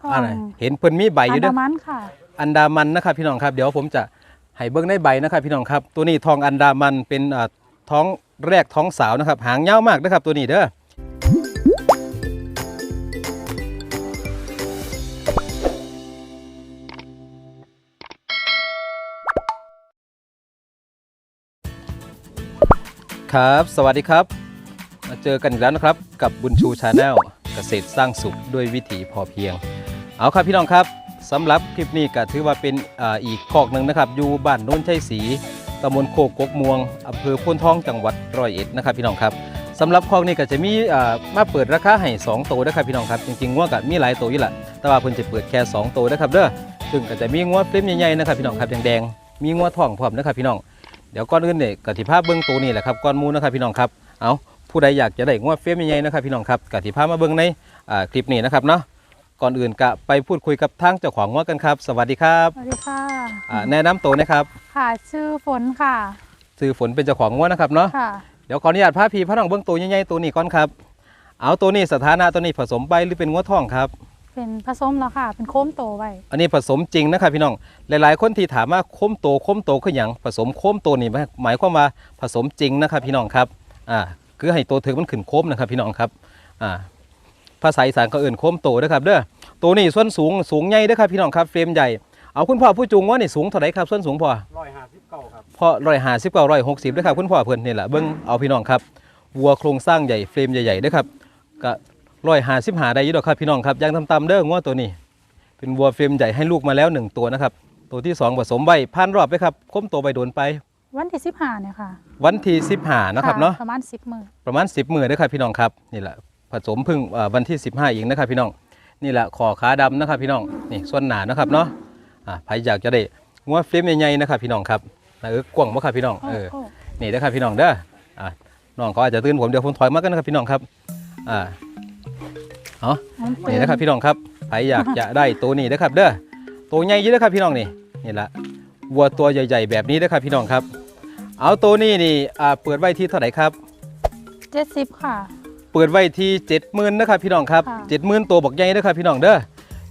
ทองอะไรเห็นเพิ่นมีใบอยู่อันเด้ดาอมันค่ะ อันดามันนะครับพี่น้องครับ เดี๋ยวผมจะให้เบิ้งในใบนะครับพี่น้องครับ ตัวนี้ทองอันดามันเป็นอ่าท้องแรกท้องสาวนะครับ หางยาวมากนะครับ ตัวนี้เด้อครับ สวัสดีครับ มาเจอกันอีกแล้วนะครับ กับบุญชูชาแนลเกษตรสร้างสุขด้วยวิถีพอเพียง เอาครับพี่น้องครับสำหรับคลิปนี้ก็ถือว่าเป็นออีกคอกหนึ่งนะครับ อยู่บ้านโน้นชัยศรีตำบลโคกกกม่วงอำเภอพ้นทองจังหวัดร้อยเอ็ดนะครับพี่น้องครับสำหรับคอกนี้ก็จะมีมาเปิดราคาให้2ตัวนะครับพี่น้องครับ จริงๆงัวก็มีหลายตัวอยู่แหละแต่ว่าเพิ่นจะเปิดแค่2ตัวนะครับเด้อซึ่งก็จะมีงัวเฟรมใหญ่ๆนะครับพี่น้องครับแดงๆมีงัวทองพร้อมนะครับพี่น้องเดี๋ยวก่อนอื่นเนี่ยกติภาพเบื้องตัวนี่แหละครับก่อนมูนะครับพี่น้องครับเอาผู้ใดอยากจะได้งัวเฟรมใหญ่ๆนะครับพี่น้องครับกติภาพมาเบื้องในอ่าคลิปนี้นะครับเนาะ ก่อนอื่นกะไปพูดคุยกับทางเจ้าของว่ากันครับ สวัสดีครับสวัสดีค่ะอ่าแนะนำตัวนะครับ ค่ะชื่อฝนค่ะสื่อฝนเป็นเจ้าของงัวนะครับเนาะค่ะเดี๋ยวขออนุญาตพาพี่พระน้องเบื้องตัวใหญ่ๆตัวนี้ก่อนครับ เอาตัวนี้สถานะตัวนี้ผสมไปหรือเป็นงัวทองครับ เป็นผสมแล้วค่ะ เป็นโค้มโตไว้อันนี้ผสมจริงนะครับพี่น้องหลายๆ คนที่ถามว่าโค้มโตโค้มโตคืออย่างผสมโค้มโตนี่หมายความว่าผสมจริงนะครับพี่น้องครับอ่าคือให้โตถึงมันขึ้นโค้มนะครับพี่น้องครับอ่า ภาษาอีสานก็เอื่นโค้มโตนะครับเด้อตัวนี้ส่วนสูงสูงใหญ่เด้อครับพี่น้องครับเฟรมใหญ่เอาคุณพ่อผู้จูงว่านี่สูงเท่าไหร่ครับส่วนสูงพ่อร้อยห้าสิบเก้าครับพอร้อยห้าสิบเก้าร้อยหกสิบด้วยครับคุณพ่อเพื่อนนี่แหละเบิ้งเอาพี่น้องครับวัวโครงสร้างใหญ่เฟรมใหญ่ๆด้วยครับก็ร้อยห้าสิบหาได้อยี่ดอกครับพี่น้องครับยางตำๆเด้องัวตัวนี้ เป็นวัวเฟรมใหญ่ให้ลูกมาแล้วหนึ่งตัวนะครับตัวที่สองผสมใบพันรอบไปครับค้มตัวใบโดนไป วันที่สิบห้าเนี่ยค่ะวันที่สิบห้านะครับเนาะประมาณสิบมือประมาณ10มือด้วยครับพี่น้องครับนี่แหละ ผสมพึ่งเอ่อวันที่ 15อีกนะครับพี่น้อง นี่แหละขอขาดำนะครับพี่น้องนี่ส่วนหนานะครับเนาะอ่าใครอยากจะได้งัวเฟรมใหญ่ๆนะครับพี่น้องครับนะเออกว้างบ่ครับพี่น้องโอ้เออโอ้นี่นะครับพี่น้องเด้ออ่าน้องเขาอาจจะตื่นผมเดี๋ยวผมถอยมากันนะครับพี่น้องครับอ่าเอามันเปิดนี่นะครับพี่น้องครับใครอยากจะได้ตัวนี้นะครับเด้อตัวใหญ่อยี่นะครับพี่น้องนี่นี่ละวัวตัวใหญ่ ๆ แบบนี้นะครับพี่น้องครับ เอาตัวนี้นี่อ่าเปิดไว้ที่เท่าไหร่ครับเจ็ดสิบค่ะ เปิดไว้ที่เจ็ดหมื่นนะครับพี่น้องครับค่ะเจ็ดหมื่นตัวบอกใหญ่นะครับพี่น้องเด้อ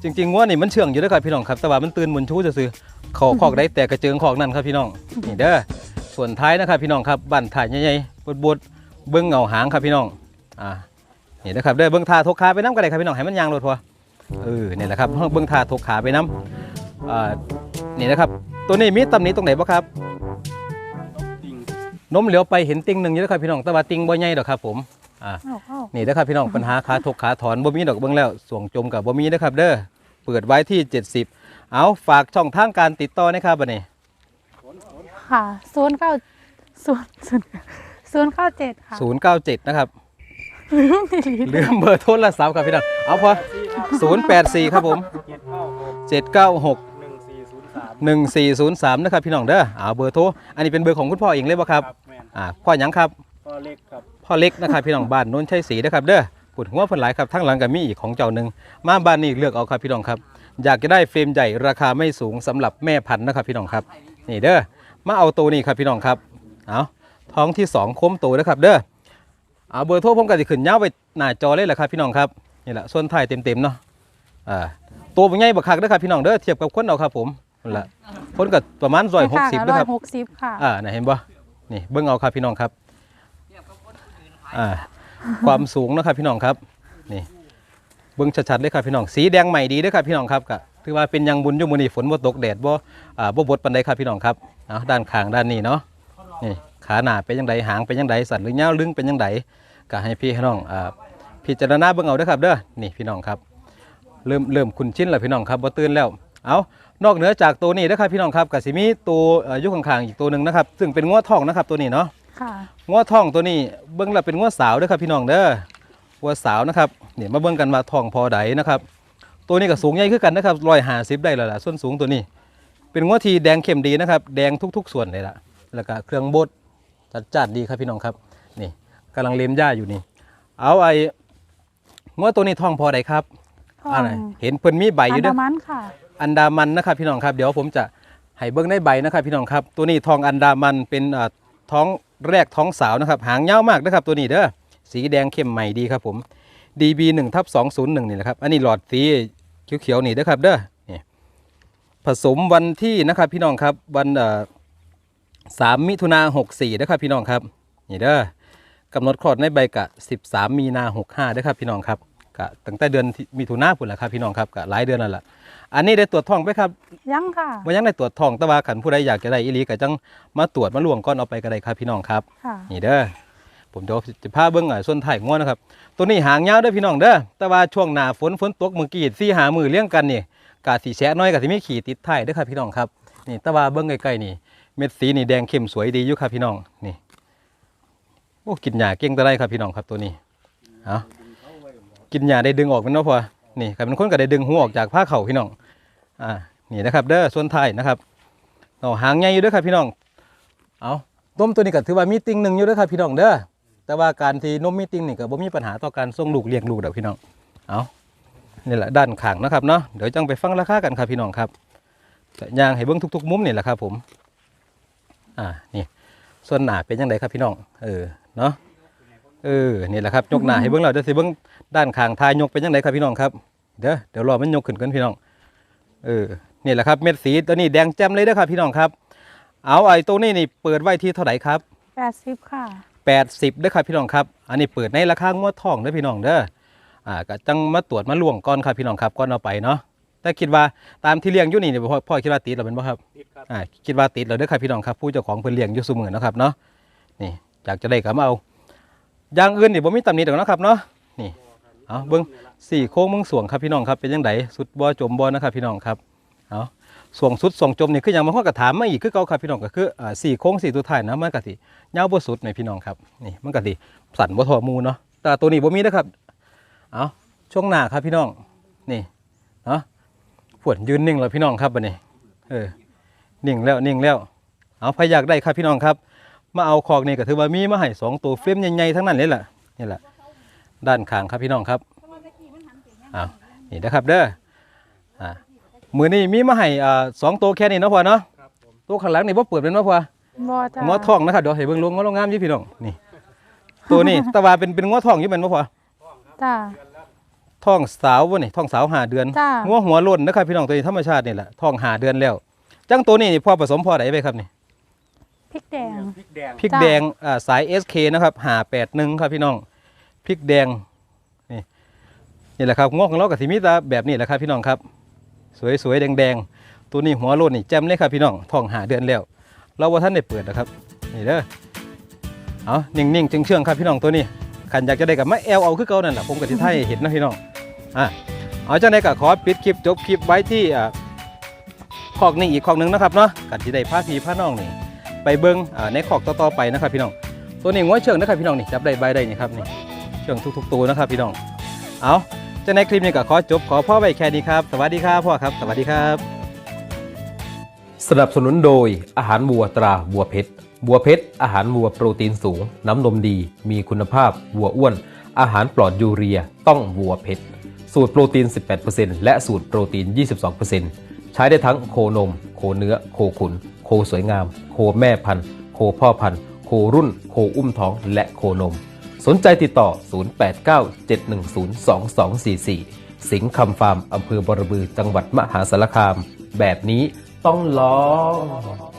จริงๆว่านี่มันเชื่องอยู่นะครับพี่น้องครับแต่ว่ามันตื่นหมุนชู้จะซื้อๆขอคอกได้แต่กระเจิงคอกนั่นครับพี่น้องนี่เด้อส่วนท้ายนะครับพี่น้องครับบั้นถ่ายใหญ่ๆบดๆเบิ้งเงาหางครับพี่น้องอ่านี่นะครับเด้อเบิ้งทาทกขาไปน้ำกันเลยครับพี่น้องให้มันยางรถพอเออนี่แหละครับเบิ้งทาทกขาไปน้ำอ่านี่นะครับตัวนี้มีตำหนิตรงไหนบ้างครับติ่งนมเหลียวไปเห็นติงหนึ่งอยู่นะครับพี่น้องแต่ว่าติงบ่ใหญ่ดอกครับผม อ่าโอ้โอ้นี่นะครับพี่น้องปัญหาขาทกขาถอนบ่มีดอกเบิ่งแล้วสวงจมกับบ่มีนะครับ เด้อเปิดไว้ที่ 70 เอาฝากช่องทางการติดต่อนะครับบัดนี้ค่ะศูนย์เก้าศูนย์ศูนย์ศูนย์เก้าเจ็ดค่ะ097นะครับลืมดีลืมเบอร์โทรศัพท์ครับพี่น้องเอาพอสี่ครับ084ครับผมเจ็ดเก้าหก796หนึ่งสี่ศูนย์สาม1403นะครับพี่น้องเด้อเอาเบอร์โทรอันนี้เป็นเบอร์ของคุณพ่อเองเลยบ่ครับแม่นอ่าพ่อหยังครับพ่อเล็กครับ พ่อเล็กนะครับพี่น้องบ้านโน้นชัยศรีนะครับเด้อปุดหัวเพิ่นหลายครับทั้งหลังก็มีอีกของเจ้าหนึ่งมาบ้านนี้เลือกเอาครับพี่น้องครับ อยากจะได้เฟรมใหญ่ราคาไม่สูงสำหรับแม่พันธุ์นะครับพี่น้องครับนี่เด้อมาเอาตัวนี้ครับพี่น้องครับเอาท้องที่สองโค้มตัวนะครับเด้อเอาเบอร์โทรผมก็จะขึ้นยาวไปหน้าจอเลยแหละครับพี่น้องครับนี่แหละส่วนท้ายเต็มๆเนาะอ่าตัวเป็นไงบักคักเด้อครับพี่น้องเด้อเทียบกับคนเอาครับผมนั่นแหละคนก็ประมาณร้อยหกสิบร้นะอคยรับหกสิบค่ะอ่าไหนเห็นบ่นี่เบิ้งเอาครับพี่น้องครับ อ่า ความสูงนะครับพี่น้องครับ นี่ เบิ้งชัดๆเลยครับพี่น้อง สีแดงใหม่ดีเด้อครับพี่น้องครับก็ถือว่าเป็นยังบุญยุมอนีฝนบ่ตกแดดบ่อ่าบ่บดปานใดครับพี่น้องครับเอาด้านข้างด้านนี้เนาะ นี่ ขาหน้าเป็นยังไงหางเป็นยังไงสันหรือยาวลึงเป็นยังไงก็ให้พี่น้องอ่าพิจารณาเบิ่งเอาด้อครับเด้อ นี่พี่น้องครับ เริ่มเริ่มคุ้นชินแล้วพี่น้องครับบ่ตื่นแล้ว เอานอกเหนือจากตัวนี้นะครับพี่น้องครับก็สิมีตัวยู่ข้างๆอีกตัวหนึ่งนะครับ ซึ่งเป็นง้อทองนะครับตัวนี้เนาะ ง้อทองตัวนี้เบิ้งแล้วเป็นง้อสาวเด้อครับพี่น้องเด้อวัวสาวนะครับเนี่ยมาเบิ้งกันว่าทองพอใดนะครับ ตัวนี้ก็สูงใหญ่ขึ้นกันนะครับร้อยห้าสิบได้แล้วล่ะส่วนสูงตัวนี้ เป็นง้อทีแดงเข้มดีนะครับ แดงทุก ๆ ส่วนเลยล่ะแล้วก็เครื่องบดจัดจ้านดีครับพี่น้องครับนี่กำลังเล็มหญ้าอยู่นี่เอาไอ้ง้อตัวนี้ทองพอใดครับทองอะไรเห็นเพิ่นมีใบออัยู่นเด้ดาอมันค่ะ อันดามันนะครับพี่น้องครับ เดี๋ยวผมจะให้เบิ้งในใบนะครับพี่น้องครับ ตัวนี้ทองอันดามันเป็นอ่า ท้องแรกท้องสาวนะครับหางยาวมากนะครับตัวนี้เด้อสีแดงเข้มใหม่ดีครับผม DB 1ทับ201 นี่แหละครับ อันนี้หลอดสีเขียวๆนี่เด้อครับเด้อนี่ผสมวันที่นะครับพี่น้องครับวันเอ่อสามมิถุนาหกสี่เด้อครับพี่น้องครับนี่เด้อกำหนดคลอดในใบกะสิบสามมีนาหกห้าเด้ครับพี่น้องครับกะตั้งแต่เดือนมิถุนาพุ่นแหละครับพี่น้องครับกะหลายเดือนแล้วล่ะ อันนี้ได้ตรวจท้องไปครับยังค่ะว่ายังได้ตรวจท้องแต่ว่าขันผู้ใดอยากจะได้อีหลีก็จังมาตรวจมาล่วงก่อนเอาไปก็ได้ครับพี่น้องครับค่ะนี่เด้อผมเดี๋ยวจะพาเบิ้งอะส่วนไถ่ง้อนะครับ ตัวนี้หางยาวเด้อพี่น้องเด้อแต่ว่าช่วงหน้าฝนฝนตกเมื่อกี้สี่หามือเลี้ยงกันนี่กาสีแฉะน้อยกาสีไม่ขี่ติดไถ่เด้อครับพี่น้องครับนี่แต่ว่าเบิ้งใกล้ๆนี่ เม็ดสีนี่แดงเข้มสวยดีอยู่ครับพี่น้องนี่โอ้กินหญ้าเก่งแต่ได้ครับพี่น้องครับตัวนี้เอากินหญ้าได้ดึงออกเป็นเนาะพอนี่ครับเป็นคนก็ได้ดึงหัวออกจากผ้าเข่าพี่น้อง อ่านี่นะครับเด้อส่วนไทยนะครับเอาหางใหญ่อยู่ด้อครับพี่น้องเอาต้มตัวนี้ก็ถือว่ามีติ่งหนึ่งอยู่ด้อครับพี่น้องเด้อแต่ว่าการที่นมมีติ่งนี่ก็บ่มีปัญหาต่อการส่งลูกเลี้ยงลูกเด้อพี่น้องเอานี่แหละด้านข้างนะครับเนาะเดี๋ยวจังไปฟังราคากันครับพี่น้องครับยางให้เบิ่งทุก ๆ มุมนี่แหละครับ ผมอ่านี่ส่วนหนาเป็นยังไงครับพี่น้อง เออเนาะเออนี่แหละครับยกหนาให้เบิ่งแล้วเดี๋ยวสิเบิ่งด้านข้างทายยกเป็นยังไงครับพี่น้องครับเด้อเดี๋ยวรอมันยกขึ้นกันพี่น้อง เออนี่แหละครับเม็ดสีตัวนี้แดงแจ่มเลยเด้อครับพี่น้องครับ เอาไอ้ตัวนี้นี่เปิดไว้ที่เท่าไหร่ครับแปดสิบค่ะ80เด้อครับพี่น้องครับ อันนี้เปิดในราคางวดทองเด้อพี่น้องเด้ออ่าก็จังมาตรวจมาล่วงก่อนครับพี่น้องครับก่อนเอาไปเนาะแต่คิดว่าตามที่เลี้ยงอยู่นี่เนี่ยพ่อพ่อคิดว่าติดแล้วเป็นบ่ครับติดครับอ่าคิดว่าติดแล้วเด้อครับพี่น้องครับผู้เจ้าของเพิ่นเลี้ยงอยู่ซุมื้อเนาะครับเนาะนี่อยากจะได้ก็มาเอาอย่างอื่นนี่บ่มีตำหนิดอกเนาะครับเนาะนี่ เอาเบิ่งสี่โค้งเมืองสวงครับพี่น้องครับเป็นจังไดสุดบ่จมบ่นะครับพี่น้องครับเอาสวงสุดสวงจมนี่คืออย่างบางคนก็ถามมาอีกคือเก่าครับพี่น้องก็คืออสี่โค้งสี่ตัวท้ายนะมันก็สิยาวบ่สุดในพี่น้องครับนี่มันก็สิสั่นบ่ทอมูเนาะแต่ตัวนี้บ่มีนะครับเอาช่วงหน้าครับพี่น้องนี่เนาะฝวนยืนนิ่งแล้วพี่น้องครับบัดนี้เออนิ่งแล้วนิ่งแล้วเอาใครอยากได้ครับพี่น้องครับ มาเอาคอกนี่ก็ถือว่ามีมาให้สองตัวเฟรมใหญ่ๆทั้งนั้นเลยล่ะนี่แหละ ด้านข้างครับพี่น้องครับเอานี่นะครับเด้ออ่ามือนี้มีมาให้อ่าสองตัวแค่นี้เนาะพ่อเนาะครับผมตัวข้างหลังนี่บ่เปิดเป็นเนาะพ่อบ่จ้าง้อทองนะครับเดี๋ยวให้เบิ่งลงง้อลงงามอยู่พี่น้องนี่ ตัวนี้แตะว่าเป็นเป็นง้อทองอยู่เป็นบ่พ่อจ้าท้องสาววะนี่ท้องสาวหาเดือนจ้างัวหัวโล้นนะครับพี่น้องตัวนี้ธรรมชาตินี่แหละท้องหาเดือนแล้ว จังตัวนี้นี่พ่อผสมพ่อไหนไปครับนี่พริกแดงพริกแดงพริกจ้ะแดงอ่าสาย SK นะครับหาแปดหนึ่งครับพี่น้อง พริกแดงนี่นี่แหละครับงอกของเรากับสีมิตาแบบนี้แหละครับพี่น้องครับ สวยๆแดงๆ ตัวนี้หัวโลนนี่แจ่มเลยครับพี่น้องท้องหาเดือนแล้ว เราว่าท่านได้เปิดนะครับนี่เด้อเอานิ่งๆเชื่องครับพี่น้องตัวนี้ขันอยากจะได้กับมาแอลเอาคือเก่านั่นแหละผมกับที่ไทยเห็นนะพี่น้องอะเอาจังไดก็ขอปิดคลิปจบคลิปไว้ที่อ่าคอกนี้อีกคอกหนึงนะครับเนาะกันที่ได้พาพี่พาน้องนี่ไปเบิ้งอ่าในขอกต่อๆไปนะครับพี่น้อง ตัวนี้ง้อยเชิงนะครับพี่น้องนี่จับได้ใบได้นี่ครับนี่ เชิงทุกๆตัวนะครับพี่น้อง เอาจะในคลิปนี้ก็ขอจบขอพ่อไว้แค่นี้ครับ สวัสดีครับพ่อครับ สวัสดีครับ สนับสนุนโดยอาหารวัวตราวัวเพชรวัวเพชรอาหารวัวโปรตีนสูง น้ำนมดี มีคุณภาพวัวอ้วน อาหารปลอดยูเรีย ต้องวัวเพชรสูตรโปรตีน 18%และสูตรโปรตีน 22%ใช้ได้ทั้งโคนม โคเนื้อ โคขุน โคสวยงาม โคแม่พันธุ์ โคพ่อพันธุ์ โครุ่น โคอุ้มท้อง และโคนม สนใจติดต่อ 0897102244 สิงห์คำฟาร์มอำเภอบรบือจังหวัดมหาสารคาม แบบนี้ต้องลอง